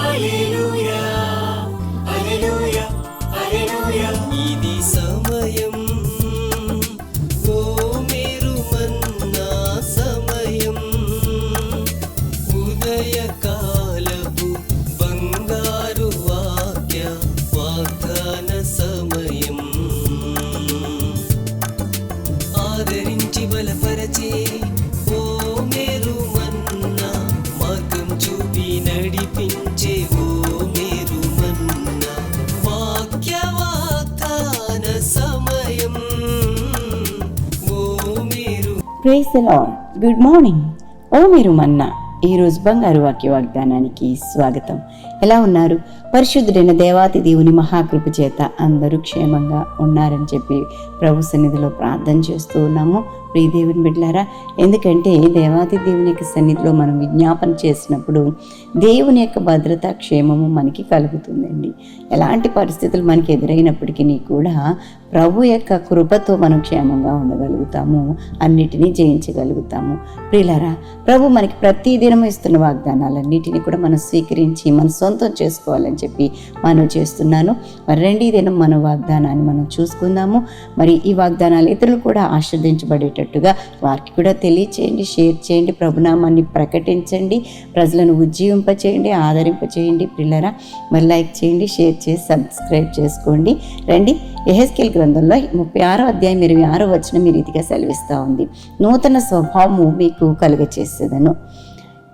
Hallelujah. Praise lord good morning ఓ మీరు మన్నా ఈరోజు బంగారు వాక్య వాగ్దానానికి స్వాగతం. ఎలా ఉన్నారు? పరిశుద్ధుడైన దేవాతి దేవుని మహాకృప చేత అందరూ క్షేమంగా ఉన్నారని చెప్పి ప్రభు సన్నిధిలో ప్రార్థన చేస్తూ ఉన్నాము. ప్రియ దేవుని బిడ్డలారా ఎందుకంటే దేవాతి దేవుని యొక్క సన్నిధిలో మనం విజ్ఞాపన చేసినప్పుడు దేవుని యొక్క భద్రత క్షేమము మనకి కలుగుతుందండి. ఎలాంటి పరిస్థితులు మనకి ఎదురైనప్పటికీ కూడా ప్రభు యొక్క కృపతో మనం క్షేమంగా ఉండగలుగుతాము. అన్నిటినీ జయించగలుగుతాము. ప్రియులారా ప్రభు మనకి ప్రతి దినం ఇస్తున్న వాగ్దానాలన్నిటినీ కూడా మనం స్వీకరించి మన సొంతం చేసుకోవాలని చెప్పి మనం చేస్తున్నాను. మరి రెండీ దినం మన వాగ్దానాన్ని మనం చూసుకుందాము. మరి ఈ వాగ్దానాలు ఇతరులు కూడా ఆస్వాదించబడేటట్టుగా వారికి కూడా తెలియచేయండి షేర్ చేయండి ప్రభునామాన్ని ప్రకటించండి ప్రజలను ఉజ్జీవింపచేయండి ఆదరింపచేయండి పిల్లరా. మరి లైక్ చేయండి షేర్ చేసి సబ్స్క్రైబ్ చేసుకోండి. రండి ఎహెస్కేల్ గ్రంథంలో ముప్పై ఆరో అధ్యాయం ఇరవై ఆరో వచ్చిన మీ రీతిగా సెలవిస్తూ ఉంది. నూతన స్వభావము మీకు కలుగచేసేదను.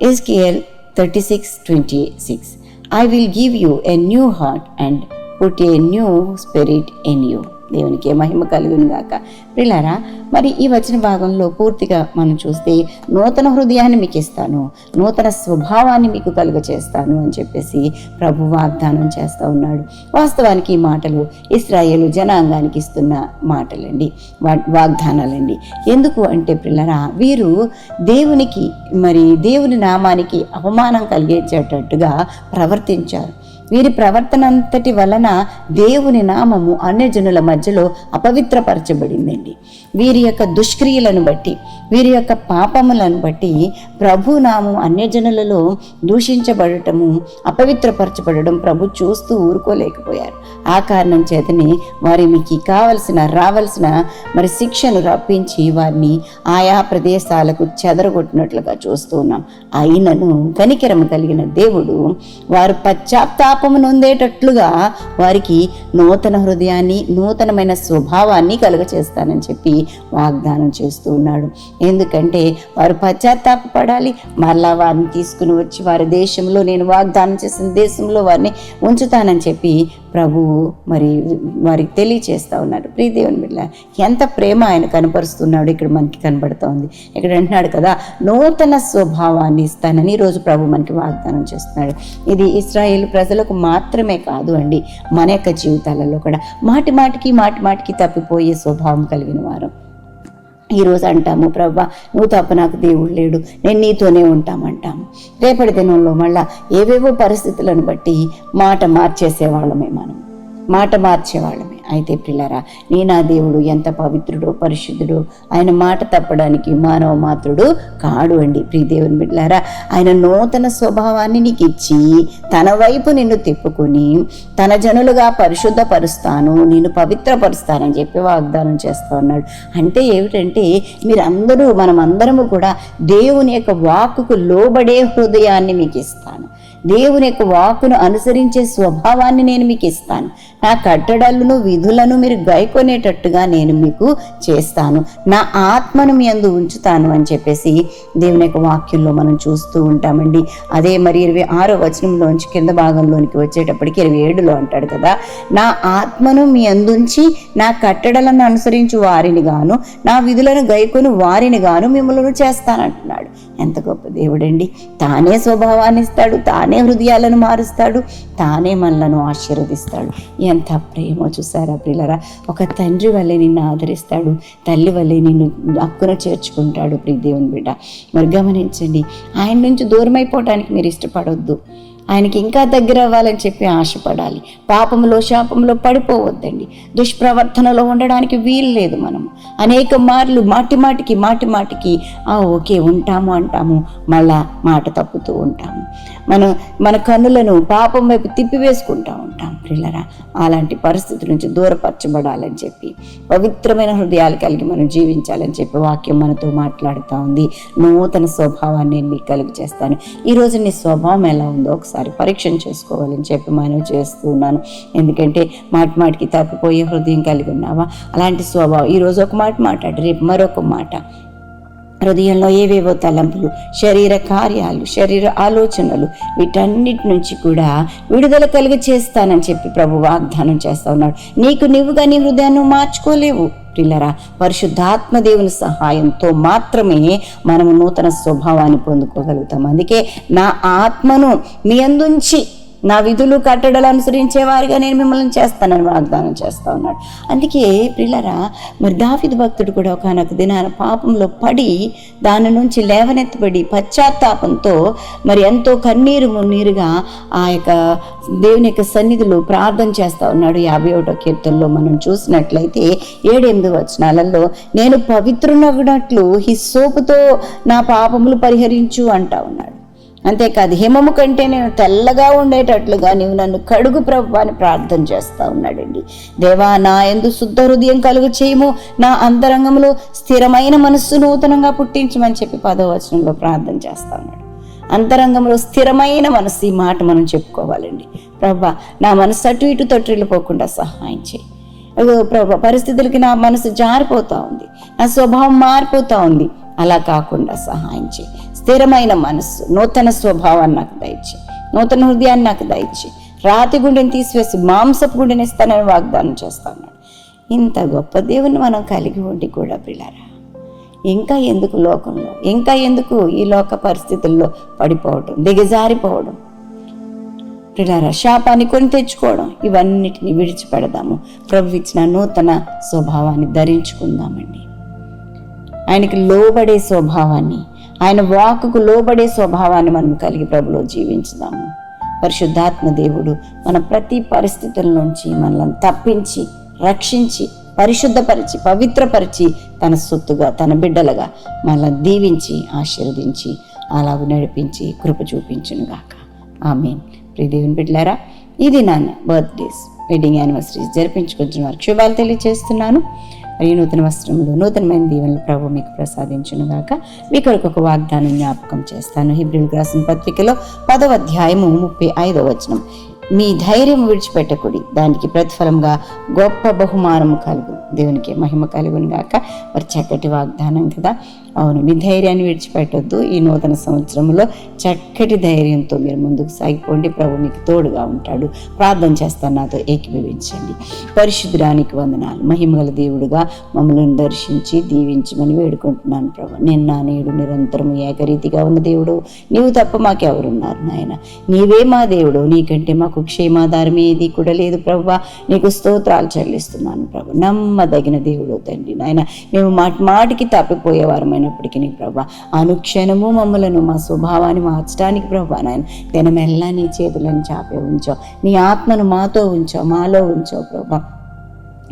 Ezekiel thirty six twenty six. I will give you a new heart and put a new spirit in you. దేవునికి మహిమ కలుగును గాక. ప్రిలారా మరి ఈ వచ్చిన భాగంలో పూర్తిగా మనం చూస్తే నూతన హృదయాన్ని మీకు ఇస్తాను నూతన స్వభావాన్ని మీకు కలుగ చేస్తాను అని చెప్పేసి ప్రభు వాగ్దానం చేస్తూ ఉన్నాడు. వాస్తవానికి ఈ మాటలు ఇస్రాయేలు జనాంగానికి ఇస్తున్న మాటలండి వాగ్దానాలండి. ఎందుకు అంటే పిల్లరా వీరు దేవునికి మరి దేవుని నామానికి అవమానం కలిగించేటట్టుగా ప్రవర్తించారు. వీరి ప్రవర్తన అంతటి వలన దేవుని నామము అన్యజనుల మధ్యలో అపవిత్రపరచబడిందండి. వీరి యొక్క దుష్క్రియలను బట్టి వీరి యొక్క పాపములను బట్టి ప్రభు నామం అన్యజనులలో దూషించబడటము అపవిత్రపరచబడడం ప్రభు చూస్తూ ఊరుకోలేకపోయారు. ఆ కారణం చేతనే వారి మీకు కావలసిన రావలసిన మరి శిక్షను రప్పించి వారిని ఆయా ప్రదేశాలకు చెదరగొట్టినట్లుగా చూస్తూ ఉన్నాం. అయినను కనికరము కలిగిన దేవుడు వారు పశ్చాత్తాపము నొందేటట్లుగా వారికి నూతన హృదయాన్ని నూతనమైన స్వభావాన్ని కలుగచేస్తానని చెప్పి వాగ్దానం చేస్తూ ఉన్నాడు. ఎందుకంటే వారు పశ్చాత్తాపడాలి మరలా వారిని తీసుకుని వచ్చి వారి దేశంలో నేను వాగ్దానం చేసిన దేశంలో వారిని ఉంచుతానని చెప్పి ప్రభువు మరి వారికి తెలియచేస్తా ఉన్నాడు. ప్రీదేవుని బిడ్డ ఎంత ప్రేమ ఆయన కనపరుస్తున్నాడు ఇక్కడ మనకి కనబడుతూ ఉంది ఇక్కడ అంటున్నాడు కదా నూతన స్వభావాన్ని ఇస్తానని ఈరోజు ప్రభు మనకి వాగ్దానం చేస్తున్నాడు. ఇది ఇస్రాయేల్ ప్రజలకు మాత్రమే కాదు అండి మన యొక్క జీవితాలలో కూడా. మాటి మాటికి మాటి మాటికి తప్పిపోయే స్వభావం కలిగిన వారు. ఈరోజు అంటాము ప్రభా నువ్వు తప్ప నాకు దేవుడు లేడు. నేను నీతోనే ఉంటామంటాము రేపటి దినంలో మళ్ళా ఏవేవో పరిస్థితులను బట్టి మాట మార్చేసేవాళ్ళమే మనం. మాట మార్చేవాళ్ళమే. అయితే పిల్లరా నేనా దేవుడు ఎంత పవిత్రుడో పరిశుద్ధుడు ఆయన మాట తప్పడానికి మానవ మాత్రుడు కాడు అండి. ప్రియ దేవుని బిడ్డలారా ఆయన నూతన స్వభావాన్ని నీకు ఇచ్చి తన వైపు నిన్ను తిప్పుకొని తన జనులుగా పరిశుద్ధపరుస్తాను నేను పవిత్రపరుస్తానని చెప్పి వాగ్దానం చేస్తా ఉన్నాడు. అంటే ఏమిటంటే మీరందరూ మనమందరము కూడా దేవుని యొక్క వాక్కుకు లోబడే హృదయాన్ని మీకు ఇస్తాను దేవుని యొక్క వాక్కును అనుసరించే స్వభావాన్ని నేను మీకు ఇస్తాను. నా కట్టడలను విధులను మీరు గైకొనేటట్టుగా నేను మీకు చేస్తాను. నా ఆత్మను మీ అందు ఉంచుతాను అని చెప్పేసి దేవుని యొక్క వాక్యంలో మనం చూస్తూ ఉంటామండి. అదే మరి ఇరవై ఆరో వచనంలోంచి కింద భాగంలోనికి వచ్చేటప్పటికి ఇరవై ఏడులో అంటాడు కదా నా ఆత్మను మీ అందుంచి నా కట్టడలను అనుసరించు వారిని గాను నా విధులను గైకొని వారిని గాను మిమ్మల్ని చేస్తానంటున్నాడు. ఎంత గొప్ప దేవుడండి. తానే స్వభావాన్ని ఇస్తాడు తానే హృదయాలను మారుస్తాడు తానే మనలను ఆశీర్వదిస్తాడు. ఎంత ప్రేమో చూసారా ప్రియులరా. ఒక తండ్రి వల్లే నిన్ను ఆదరిస్తాడు తల్లి వల్లే నిన్ను అక్కున చేర్చుకుంటాడు ప్రియ దేవుని బిడ్డ. మరి గమనించండి ఆయన నుంచి దూరం అయిపోవటానికి మీరు ఇష్టపడొద్దు. ఆయనకి ఇంకా దగ్గర అవ్వాలని చెప్పి ఆశపడాలి. పాపంలో శాపంలో పడిపోవద్దండి. దుష్ప్రవర్తనలో ఉండడానికి వీలు లేదు మనం. అనేక మార్లు మాటి మాటికి మాటి మాటికి ఆ ఓకే ఉంటాము అంటాము. మళ్ళా మాట తప్పుతూ ఉంటాము. మనం మన కన్నులను పాపం వైపు తిప్పివేసుకుంటూ ఉంటాం పిల్లరా అలాంటి పరిస్థితి నుంచి దూరపరచబడాలని చెప్పి పవిత్రమైన హృదయాలు కలిగి మనం జీవించాలని చెప్పి వాక్యం మనతో మాట్లాడుతూ ఉంది. నూతన స్వభావాన్ని నేను మీకు కలుగు చేస్తాను. ఈరోజు నీ స్వభావం ఎలా ఉందో ఒకసారి పరీక్షణ చేసుకోవాలని చెప్పి మనం చేస్తూ ఉన్నాను. ఎందుకంటే మాటి మాటికి తప్పిపోయే హృదయం కలిగి ఉన్నావా? అలాంటి స్వభావం. ఈరోజు ఒక మాట మాట్లాడు రేపు మరొక మాట. హృదయంలో ఏవేవో తలంపులు శరీర కార్యాలు శరీర ఆలోచనలు వీటన్నిటి నుంచి కూడా విడుదల కలిగి చేస్తానని చెప్పి ప్రభు వాగ్దానం చేస్తా ఉన్నాడు. నీకు నీవుగా నీ హృదయాన్ని మార్చుకోలేవు. పిల్లరా పరిశుద్ధాత్మ దేవుని సహాయంతో మాత్రమే మనము నూతన స్వభావాన్ని పొందుకోగలుగుతాం. అందుకే నా ఆత్మను మీ అందుంచి నా విధులు కట్టడలు అనుసరించే వారిగా నేను మిమ్మల్ని చేస్తానని వాగ్దానం చేస్తా ఉన్నాడు. అందుకే పిల్లరా మరి దావిదు భక్తుడు కూడా ఒకనొక దినాన పాపంలో పడి దాని నుంచి లేవనెత్తబడి పశ్చాత్తాపంతో మరి ఎంతో కన్నీరు మున్నీరుగా ఆ యొక్క దేవుని యొక్క సన్నిధిలో ప్రార్థన చేస్తూ ఉన్నాడు. యాభై ఒకటో కీర్తనలో మనం చూసినట్లయితే ఏడెనిమిది వచనాలలో నేను పవిత్రునగినట్లు హిస్సోపుతో నా పాపములు పరిహరించు అంటా ఉన్నాడు. అంతేకాదు హిమము కంటే నేను తెల్లగా ఉండేటట్లుగా నీవు నన్ను కడుగు ప్రభు అని ప్రార్థన చేస్తా ఉన్నాడండి. దేవా నా ఎందు శుద్ధ హృదయం కలుగు చేయము. నా అంతరంగంలో స్థిరమైన మనస్సు నూతనంగా పుట్టించమని చెప్పి పదవచనంలో ప్రార్థన చేస్తా ఉన్నాడు. అంతరంగంలో స్థిరమైన మనస్సు ఈ మాట మనం చెప్పుకోవాలండి. ప్రభా నా మనసు అటు ఇటు తొట్టిల్లిపోకుండా సహాయం చేయి. ప్రభా పరిస్థితులకి నా మనసు జారిపోతూ ఉంది. నా స్వభావం మారిపోతూ ఉంది. అలా కాకుండా సహాయం చేయి. స్థిరమైన మనస్సు నూతన స్వభావాన్ని నాకు దయచి నూతన హృదయాన్ని నాకు దయచి రాతి గుండెని తీసివేసి మాంసపు గుండెని ఇస్తానని వాగ్దానం చేస్తాను. ఇంత గొప్ప దేవుని మనం కలిగి ఉండి కూడా పిల్లరా. ఇంకా ఎందుకు లోకంలో? ఇంకా ఎందుకు ఈ లోక పరిస్థితుల్లో పడిపోవడం దిగజారిపోవడం? పిల్లరా శాపాన్ని కొని తెచ్చుకోవడం ఇవన్నిటిని విడిచిపెడదాము. ప్రభు ఇచ్చిన నూతన స్వభావాన్ని ధరించుకుందామండి. ఆయనకి లోబడే స్వభావాన్ని ఆయన వాకుకు లోబడే స్వభావాన్ని మనం కలిగి ప్రభులో జీవించుదాము. పరిశుద్ధాత్మ దేవుడు మన ప్రతి పరిస్థితుల నుంచి మనల్ని తప్పించి రక్షించి పరిశుద్ధపరిచి పవిత్రపరిచి తన సొత్తుగా తన బిడ్డలుగా మనల్ని దీవించి ఆశీర్వదించి అలాగ నడిపించి కృప చూపించునుగాక. ఆమె ప్రియదేవిని బిడ్డలారా ఇది నాన్న బర్త్డేస్ వెడ్డింగ్ యానివర్సరీ జరిపించుకుంటున్న వారికి శుభాలు తెలియజేస్తున్నాను. మరియు నూతన వస్త్రములు నూతనమైన దీవెనలు ప్రభు మీకు ప్రసాదించును గాక. మీ కొరకు ఒక వాగ్దానం జ్ఞాపకం చేస్తాను. హిబ్రిల్ రాసిన పత్రికలో పదవ అధ్యాయము ముప్పై ఐదవ వచనం. మీ ధైర్యం విడిచిపెట్టకుడి. దానికి ప్రతిఫలంగా గొప్ప బహుమానము కలుగు. దేవునికి మహిమ కలుగును గాక మరి చక్కటి వాగ్దానం కదా. అవును మీ ధైర్యాన్ని విడిచిపెట్టొద్దు. ఈ నూతన సంవత్సరంలో చక్కటి ధైర్యంతో మీరు ముందుకు సాగిపోండి. ప్రభు మీకు తోడుగా ఉంటాడు. ప్రార్థన చేస్తాను నాతో ఏకీభవించండి. పరిశుద్ధురానికి వందనాలు. మహిమగల దేవుడుగా మమ్మల్ని దర్శించి దీవించమని వేడుకుంటున్నాను ప్రభు. నిన్న నేడు నిరంతరం ఏకరీతిగా ఉన్న దేవుడు. నీవు తప్ప మాకెవరున్నారు నాయన. నీవే మా దేవుడు. నీకంటే మాకు క్షేమాధారం ఏది కూడా లేదు ప్రభు నీకు స్తోత్రాలు చెల్లిస్తున్నాను ప్రభు. నమ్మదగిన దేవుడు తండ్రి నాయన. మేము మాటి మాటికి తప్పిపోయేవారమైనప్పటికీ ప్రభు ప్రభా అనుక్షణము మమ్మలను మా స్వభావాన్ని మార్చడానికి ప్రభా నాయన. దినమెల్లా నీ చేతులను చాపే ఉంచావు. నీ ఆత్మను మాతో ఉంచావు మాలో ఉంచావు ప్రభా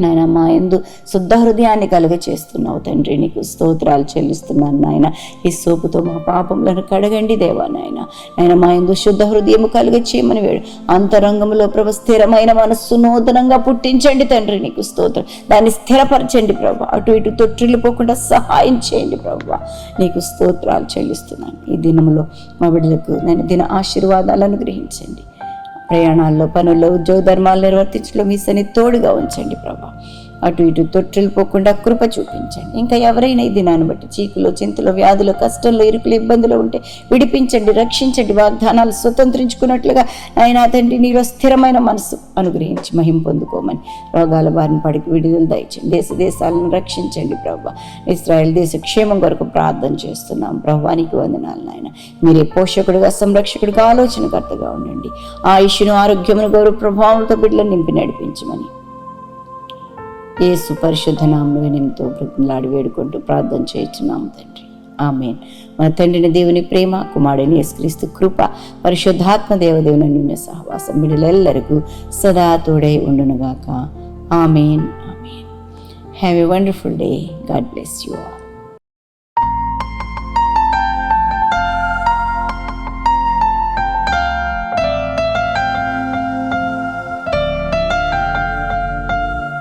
నాయన మా ఎందు శుద్ధ హృదయాన్ని కలుగ చేస్తున్నావు తండ్రి. నీకు స్తోత్రాలు చెల్లిస్తున్నాను నాయన. ఈ సోపుతో మా పాపములను కడగండి దేవా నాయన. నాయన మా ఎందు శుద్ధ హృదయము కలుగ చేయమని వేడు. అంతరంగంలో ప్రభు స్థిరమైన మనస్సు నూతనంగా పుట్టించండి తండ్రి. నీకు స్తోత్రం. దాన్ని స్థిరపరచండి ప్రభు. అటు ఇటు తొట్టిల్లిపోకుండా సహాయం చేయండి ప్రభు. నీకు స్తోత్రాలు చెల్లిస్తున్నాను. ఈ దినంలో మా బిడ్డలకు నేను దిన ఆశీర్వాదాలను గ్రహించండి ప్రయాణాల్లో పనుల్లో ఉద్యోగ ధర్మాలు నిర్వర్తించడంలో మీ సన్ని తోడుగా ఉంచండి ప్రభా. అటు ఇటు తొట్టిల్లిపోకుండా కృప చూపించండి. ఇంకా ఎవరైనా ఈ దినాన్ని బట్టి చీకులో చింతలో వ్యాధులు కష్టంలో ఇరుకులు ఇబ్బందులు ఉంటే విడిపించండి రక్షించండి వాగ్దానాలు స్వతంత్రించుకున్నట్లుగా ఆయన తండ్రి నీలో స్థిరమైన మనసు అనుగ్రహించి మహిం పొందుకోమని రోగాల బారిన పడికి విడుదల దయచండి దేశ దేశాలను రక్షించండి ప్రభా. ఇస్రాయల్ దేశ క్షేమం కొరకు ప్రార్థన చేస్తున్నాం. ప్రభానికి వందనాలు నాయన. మీరే పోషకుడుగా సంరక్షకుడుగా ఆలోచనకర్తగా ఉండండి. ఆయుష్ను ఆరోగ్యమును గౌరవ ప్రభావంతో బిడ్డలను నింపి నడిపించమని ఏసు పరిశుద్ధ నామను వినితో బ్రతిమలాడి వేడుకుంటూ ప్రార్థన చేయించున్నాం తండ్రి. ఆమె మన తండ్రిని దేవుని ప్రేమ కుమారుడిని యేసుక్రీస్తు కృప పరిశుద్ధాత్మ దేవదేవుని నిన్న సహవాసం బిడ్డలెల్లరికూ సదా తోడై ఉండునుగాక. Amen. Amen. Have a wonderful day God bless you all